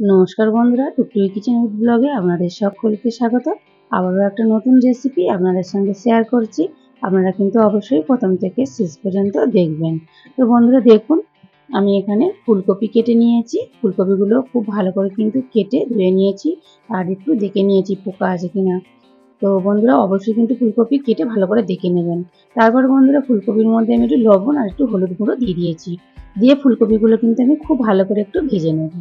নমস্কার বন্ধুরা, টুকটুকি কিচেন ব্লগে আপনাদের সকলকে স্বাগত। আবারও একটা নতুন রেসিপি আপনাদের সঙ্গে শেয়ার করছি। আপনারা কিন্তু অবশ্যই প্রথম থেকে শেষ পর্যন্ত দেখবেন। তো বন্ধুরা, দেখুন, আমি এখানে ফুলকপি কেটে নিয়েছি। ফুলকপিগুলো খুব ভালো করে কিন্তু কেটে ধুয়ে নিয়েছি আর একটু দেখে নিয়েছি পোকা আছে কিনা। তো বন্ধুরা, অবশ্যই কিন্তু ফুলকপি কেটে ভালো করে দেখে নেবেন। তারপর বন্ধুরা, ফুলকপির মধ্যে আমি একটু লবণ আর একটু হলুদ গুঁড়ো দিয়ে দিয়েছি। দিয়ে ফুলকপিগুলো কিন্তু আমি খুব ভালো করে একটু ভেজে নেব।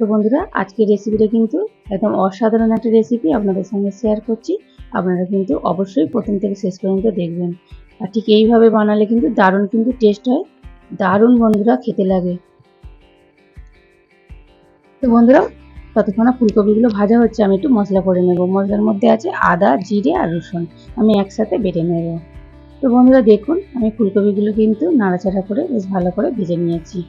তো বন্ধুরা, আজকের রেসিপিটা কিন্তু একদম অসাধারণ একটা রেসিপি আপনাদের সঙ্গে শেয়ার করছি। আপনারা কিন্তু অবশ্যই প্রথম থেকে শেষ পর্যন্ত দেখবেন। আর ঠিক এইভাবে বানালে কিন্তু দারুণ কিন্তু টেস্ট হয়। দারুণ বন্ধুরা, খেতে লাগে। তো বন্ধুরা, ততক্ষণ ফুলকপিগুলো ভাজা হচ্ছে, আমি একটু মশলা করে নেব। মশলার মধ্যে আছে আদা, জিরে আর রসুন। আমি একসাথে বেটে নেব। তো বন্ধুরা, দেখুন, আমি ফুলকপিগুলো কিন্তু নাড়াচাড়া করে বেশ ভালো করে ভেজে নিয়েছি।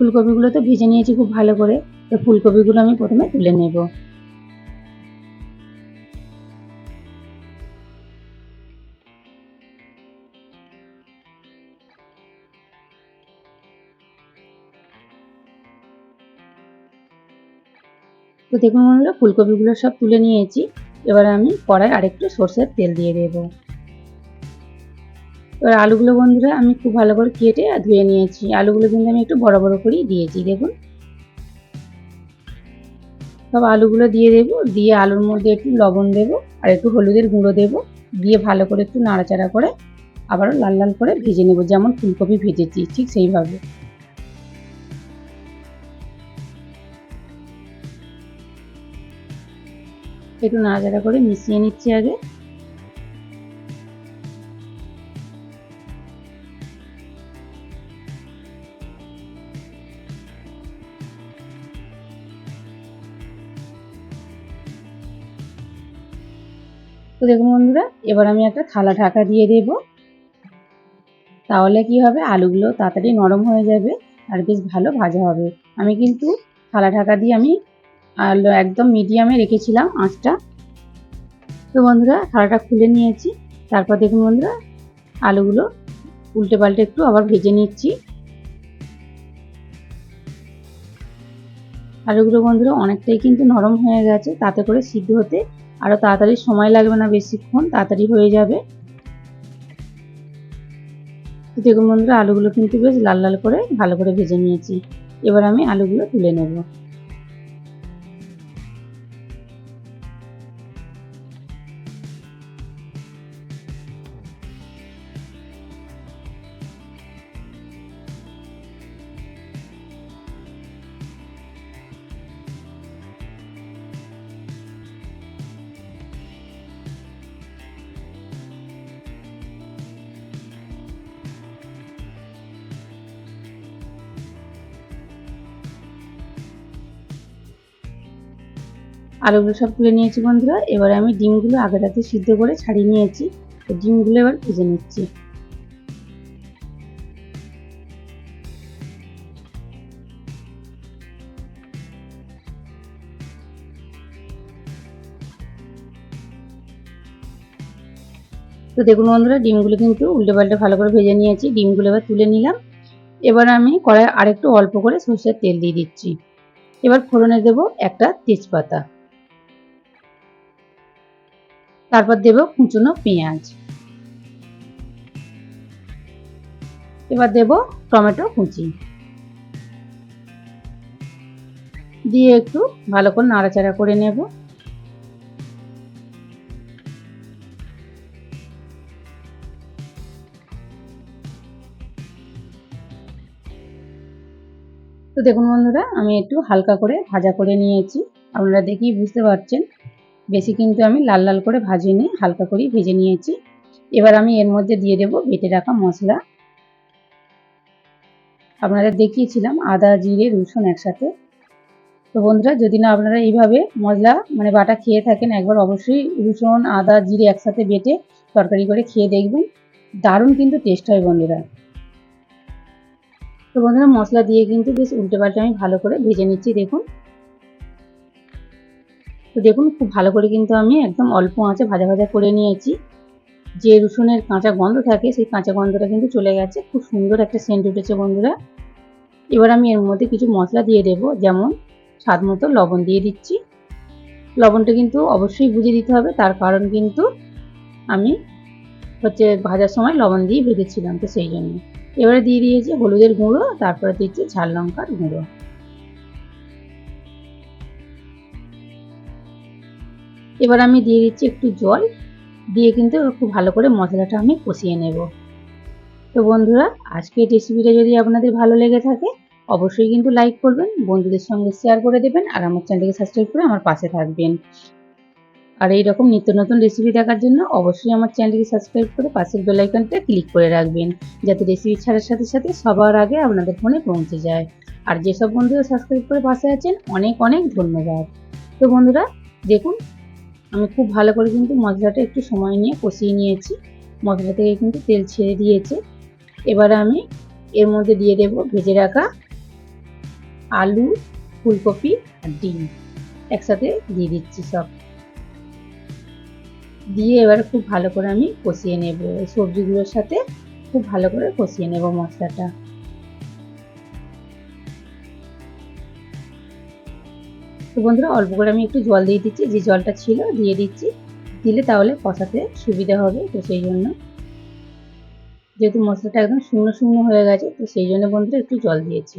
ফুলকপিগুলো তো ভেজে নিয়েছি খুব ভালো করে। তো ফুলকপিগুলো আমি প্রথমে তুলে নেব। তো দেখুন বন্ধুরা, ফুলকপিগুলো সব তুলে নিয়েছি। এবার আমি কড়াই আরেকটু সর্ষের তেল দিয়ে দেব। এবার আলুগুলো বন্ধুরা আমি খুব ভালো করে কেটে আর ধুয়ে নিয়েছি। আলুগুলো কিন্তু আমি একটু বড় বড় করেই দিয়েছি, দেখুন। সব আলুগুলো দিয়ে দেবো, দিয়ে আলুর মধ্যে একটু লবণ দেবো আর একটু হলুদের গুঁড়ো দেবো। দিয়ে ভালো করে একটু নাড়াচাড়া করে আবারও লাল লাল করে ভেজে নেব, যেমন ফুলকপি ভেজেছি, ঠিক সেইভাবে। একটু নাড়াচাড়া করে মিশিয়ে নিচ্ছি আগে। তো দেখুন বন্ধুরা, এবার আমি একটা থালা ঢাকা দিয়ে দেব। তাহলে কি হবে? আলুগুলো তাড়াতাড়ি নরম হয়ে যাবে আর বেশ ভালো ভাজা হবে। আমি কিন্তু থালা ঢাকা দিয়ে আমি আলু একদম মিডিয়ামে রেখেছিলাম আঁচটা। তো বন্ধুরা, থালাটা খুলে নিয়েছি। তারপর দেখুন বন্ধুরা, আলুগুলো উল্টে পাল্টে একটু আবার ভেজে নিচ্ছি। আলুগুলো বন্ধুরা অনেকটাই কিন্তু নরম হয়ে গেছে, তাতে করে সিদ্ধ হতে আরও তাড়াতাড়ি সময় লাগবে না বেশিক্ষণ, তাড়াতাড়ি হয়ে যাবে। দেখুন বন্ধুরা, আলুগুলো কিন্তু বেশ লাল লাল করে ভালো করে ভেজে নিয়েছি। এবার আমি আলুগুলো তুলে নেব। আলুগুলো সব তুলে নিয়েছি বন্ধুরা। এবার আমি ডিমগুলো আগে রাতে সিদ্ধ করে ছাড়িয়ে নিয়েছি। তো ডিমগুলো এবার ভেজে নিচ্ছি। তো দেখুন বন্ধুরা, ডিমগুলো কিন্তু উল্টে পাল্টে ভালো করে ভেজে নিয়েছি। ডিমগুলো এবার তুলে নিলাম। এবার আমি কড়াই আরেকটু অল্প করে সর্ষের তেল দিয়ে দিচ্ছি। এবার ফোড়নে দেব একটা তেজপাতা। তারপর দেব কুচনো পেঁয়াজ। এবার দেব টমেটো কুচি। দিয়ে একটু ভালো করে নাড়াচাড়া করে নেব। তো দেখুন বন্ধুরা, আমি একটু হালকা করে ভাজা করে নিয়েছি। আপনারা দেখেই বুঝতে পারছেন বেশি কিন্তু আমি লাল লাল করে ভাজিনি হালকা করেই ভেজে নিয়েছি। এবার আমি এর মধ্যে দিয়ে দেব বেটে রাখা মশলা। আপনাদের দেখিয়েছিলাম আদা, জিরে, রসুন একসাথে। তো বন্ধুরা, যদি না আপনারা এইভাবে মশলা মানে বাটা খেয়ে থাকেন, একবার অবশ্যই রসুন, আদা, জিরে একসাথে বেটে তরকারি করে খেয়ে দেখবেন। দারুণ কিন্তু টেস্ট হয় বন্ধুরা। তো বন্ধুরা, মশলা দিয়ে কিন্তু বেশ উল্টে পাল্টে আমি ভালো করে ভেজে নিচ্ছি, দেখুন। তো দেখুন, খুব ভালো করে কিন্তু আমি একদম অল্প আঁচে ভাজা ভাজা করে নিয়েছি। যে রসুনের কাঁচা গন্ধ থাকে, সেই কাঁচা গন্ধটা কিন্তু চলে গেছে। খুব সুন্দর একটা সেন্ট উঠেছে বন্ধুরা। এবার আমি এর মধ্যে কিছু মশলা দিয়ে দেবো, যেমন স্বাদ মতো লবণ দিয়ে দিচ্ছি। লবণটা কিন্তু অবশ্যই বুঝে দিতে হবে, তার কারণ কিন্তু আমি হচ্ছে ভাজার সময় লবণ দিয়ে ভেজেছিলাম তো সেই জন্য। এবারে দিয়ে দিয়েছি হলুদের গুঁড়ো, তারপরে দিচ্ছি ঝাল লঙ্কার গুঁড়ো। এবার আমি দিয়ে দিচ্ছি একটু জল, দিয়ে কিন্তু খুব ভালো করে মশলাটা আমি কষিয়ে নেব। তো বন্ধুরা, আজকের রেসিপিটা যদি আপনাদের ভালো লেগে থাকে, অবশ্যই কিন্তু লাইক করবেন, বন্ধুদের সঙ্গে শেয়ার করে দেবেন, আর আমার চ্যানেলকে সাবস্ক্রাইব করে আমার পাশে থাকবেন। আর এই রকম নিত্য নতুন রেসিপি দেখার জন্য অবশ্যই আমার চ্যানেলকে সাবস্ক্রাইব করে পাশের বেল আইকনটা ক্লিক করে রাখবেন, যাতে রেসিপি ছাড়ার সাথে সাথে সবার আগে আপনাদের ফোনে পৌঁছে যায়। আর যেসব বন্ধুরা সাবস্ক্রাইব করে পাশে আছেন, অনেক অনেক ধন্যবাদ। তো বন্ধুরা, দেখুন আমি খুব ভালো করে কিন্তু মশলাটা একটু সময় নিয়ে কষিয়ে নিয়েছি। মশলা থেকে কিন্তু তেল ছেড়ে দিয়েছে। এবার আমি এর মধ্যে দিয়ে দেব ভেজে রাখা আলু, ফুলকপি আর ডিম। একসাথে দিয়ে দিচ্ছি সব। দিয়ে এবার খুব ভালো করে আমি কষিয়ে নেব। সবজিগুলোর সাথে খুব ভালো করে কষিয়ে নেব মশলাটা। তো বন্ধুরা, অল্প করে আমি একটু জল দিয়ে দিচ্ছি। যে জলটা ছিল দিয়ে দিচ্ছি। দিলে তাহলে কষাতে সুবিধা হবে, তো সেই জন্য। যেহেতু মশলাটা একদম শূন্য শূন্য হয়ে গেছে, তো সেই জন্য বন্ধুরা একটু জল দিয়েছি।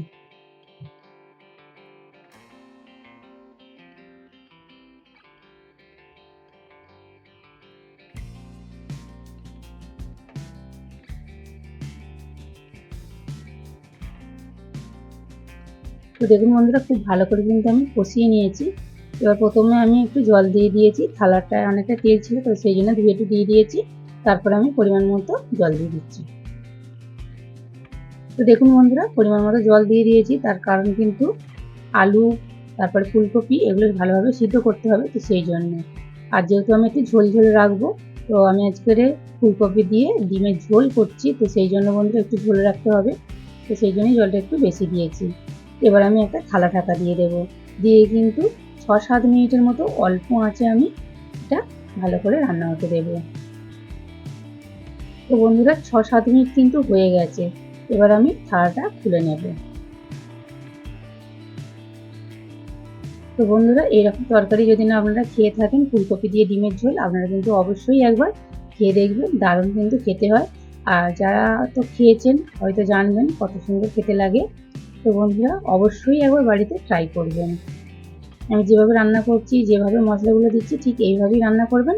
তো দেখুন বন্ধুরা খুব ভালো করে কিন্তু আমি কষিয়ে নিয়েছি। এবার প্রথমে আমি একটু জল দিয়ে দিয়েছি, থালাটায় অনেকটা তেল ছিল তো সেই জন্য ধুয়ে একটু দিয়ে দিয়েছি, তারপরে আমি পরিমাণ মতো জল দিয়ে দিচ্ছি। তো দেখুন বন্ধুরা, পরিমাণ মতো জল দিয়ে দিয়েছি, তার কারণ কিন্তু আলু, তারপরে ফুলকপি এগুলো ভালোভাবে সিদ্ধ করতে হবে তো সেই জন্য। আর যেহেতু আমি একটু ঝোল ঝোল রাখব, তো আমি আজকের ফুলকপি দিয়ে ডিমের ঝোল করছি তো সেই জন্য বন্ধুরা একটু ঝোল রাখতে হবে, তো সেই জন্যই জলটা একটু বেশি দিয়েছি। এবার আমি একটা থালা ঢাকা দিয়ে দেব। দিয়ে কিন্তু ছ সাত মিনিটের মতো অল্প আঁচে আমি এটা ভালো করে রান্না হতে দেব। তো বন্ধুরা ছ সাত মিনিট কিন্তু হয়ে গেছে। এবার আমি থালাটা খুলে নেব। তো বন্ধুরা, এরকম তরকারি যদি না আপনারা খেয়ে থাকেন, ফুলকপি দিয়ে ডিমের ঝোল, আপনারা কিন্তু অবশ্যই একবার খেয়ে দেখবেন, দারুণ কিন্তু খেতে হয়। আর যারা তো খেয়েছেন, হয়তো জানবেন কত সুন্দর খেতে লাগে। তো বন্ধুরা, অবশ্যই একবার বাড়িতে ট্রাই করবেন। আমি যেভাবে রান্না করছি, যেভাবে মশলাগুলো দিচ্ছি, ঠিক এইভাবেই রান্না করবেন।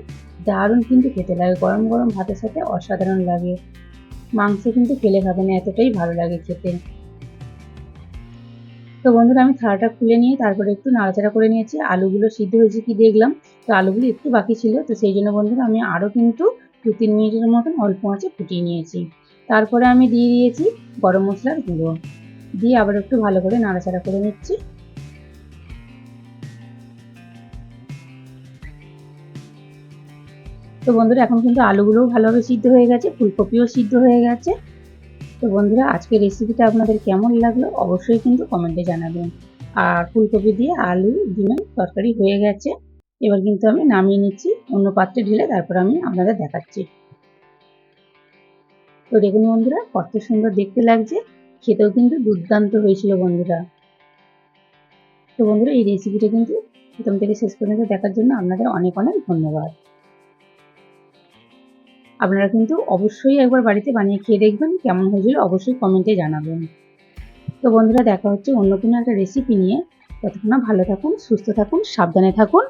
দারুণ কিন্তু খেতে লাগে, গরম গরম ভাতের সাথে অসাধারণ লাগে। মাংস কিন্তু ফেলে খাবেন এতটাই ভালো লাগে খেতে। তো বন্ধুরা, আমি থালাটা খুলে নিয়ে তারপরে একটু নাড়াচাড়া করে নিয়েছি। আলুগুলো সিদ্ধ হয়েছে কি দেখলাম, তো আলুগুলো একটু বাকি ছিল। তো সেই জন্য বন্ধুরা, আমি আরও কিন্তু দু তিন মিনিটের মতন অল্প আঁচে ফুটিয়ে নিয়েছি। তারপরে আমি দিয়ে দিয়েছি গরম মশলার গুঁড়ো। দিয়ে আবার একটু ভালো করে নাড়াচাড়া করে নিচ্ছি। তো বন্ধুরা, এখন কিন্তু আলুগুলোও ভালোভাবে সিদ্ধ হয়ে গেছে, ফুলকপিও সিদ্ধ হয়ে গেছে। তো বন্ধুরা, আজকের রেসিপিটা আপনাদের কেমন লাগল অবশ্যই কিন্তু কমেন্টে জানাবেন। আর ফুলকপি দিয়ে আলু, ডিমের তরকারি হয়ে গেছে। এবার কিন্তু আমি নামিয়ে নিচ্ছি, অন্য পাত্রে ঢেলে তারপর আমি আপনাদের দেখাচ্ছি। তো দেখুন বন্ধুরা, কত সুন্দর দেখতে লাগছে। খেতেও কিন্তু দুর্দান্ত হয়েছিল বন্ধুরা। তো বন্ধুরা, এই রেসিপিটা কিন্তু প্রথম থেকে শেষ পর্যন্ত দেখার জন্য আপনাদের অনেক অনেক ধন্যবাদ। আপনারা কিন্তু অবশ্যই একবার বাড়িতে বানিয়ে খেয়ে দেখবেন, কেমন হয়েছিল অবশ্যই কমেন্টে জানাবেন। তো বন্ধুরা, দেখা হচ্ছে অন্য কোনো একটা রেসিপি নিয়ে। ততক্ষণ ভালো থাকুন, সুস্থ থাকুন, সাবধানে থাকুন।